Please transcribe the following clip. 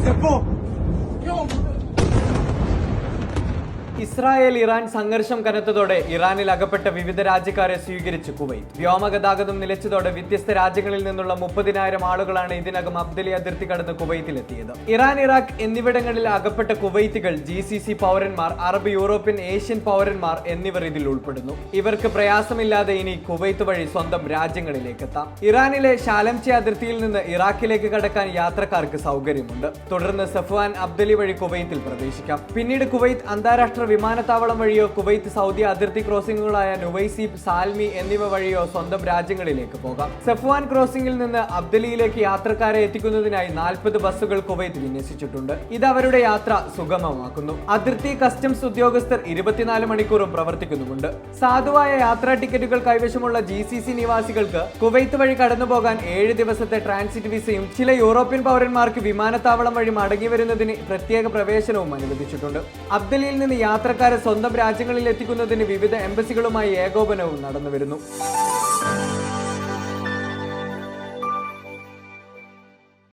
Step up. Yo, Israel Iran സംഘർഷം കനത്തതോടെ ഇറാനിൽ അകപ്പെട്ട വിവിധ രാജ്യക്കാരെ സ്വീകരിച്ചു കുവൈറ്റ്. വ്യോമഗതാഗതം നിലച്ചതോടെ വ്യത്യസ്ത രാജ്യങ്ങളിൽ നിന്നുള്ള മുപ്പതിനായിരം ആളുകളാണ് ഇതിനകം അബ്ദലി അതിർത്തി കടന്ന് കുവൈത്തിലെത്തിയത് ഇറാൻ ഇറാഖ് എന്നിവിടങ്ങളിൽ അകപ്പെട്ട കുവൈത്തുകൾ ജി സി സി പൗരന്മാർ അറബ് യൂറോപ്യൻ ഏഷ്യൻ പൗരന്മാർ എന്നിവർ ഇതിൽ ഉൾപ്പെടുന്നു. ഇവർക്ക് പ്രയാസമില്ലാതെ ഇനി കുവൈത്ത് വഴി സ്വന്തം രാജ്യങ്ങളിലേക്ക് എത്താം ഇറാനിലെ ഷാലംചെ അതിർത്തിയിൽ നിന്ന് ഇറാഖിലേക്ക് കടക്കാൻ യാത്രക്കാർക്ക് സൗകര്യമുണ്ട്. തുടർന്ന് സഫ്വാൻ അബ്ദലി വഴി കുവൈത്തിൽ പ്രവേശിക്കാം. പിന്നീട് കുവൈത്ത് അന്താരാഷ്ട്ര വിമാനത്താവളം വഴിയോ കുവൈത്ത് സൗദി അതിർത്തി ക്രോസിംഗുകളായ നുവൈസീബ് സാൽമി എന്നിവ വഴിയോ സ്വന്തം രാജ്യങ്ങളിലേക്ക് പോകാം. സെഫ്വാൻ ക്രോസിംഗിൽ നിന്ന് അബ്ദലിയിലേക്ക് യാത്രക്കാരെ എത്തിക്കുന്നതിനായി നാൽപ്പത് ബസ്സുകൾ കുവൈത്ത് വിന്യസിച്ചിട്ടുണ്ട്. ഇത് അവരുടെ യാത്ര സുഗമമാക്കുന്നു. അതിർത്തി കസ്റ്റംസ് ഉദ്യോഗസ്ഥർ ഇരുപത്തിനാല് മണിക്കൂറും പ്രവർത്തിക്കുന്നുമുണ്ട്. സാധുവായ യാത്രാ ടിക്കറ്റുകൾ കൈവശമുള്ള ജി സി സി നിവാസികൾക്ക് കുവൈത്ത് വഴി കടന്നുപോകാൻ ഏഴ് ദിവസത്തെ ട്രാൻസിറ്റ് വിസയും ചില യൂറോപ്യൻ പൗരന്മാർക്ക് വിമാനത്താവളം വഴി മടങ്ങി വരുന്നതിന് പ്രത്യേക പ്രവേശനവും അനുവദിച്ചിട്ടുണ്ട്. അബ്ദലിയിൽ നിന്ന് യാത്രക്കാരെ സ്വന്തം രാജ്യങ്ങളിൽ എത്തിക്കുന്നതിന് വിവിധ എംബസികളുമായി ഏകോപനവും നടന്നുവരുന്നു.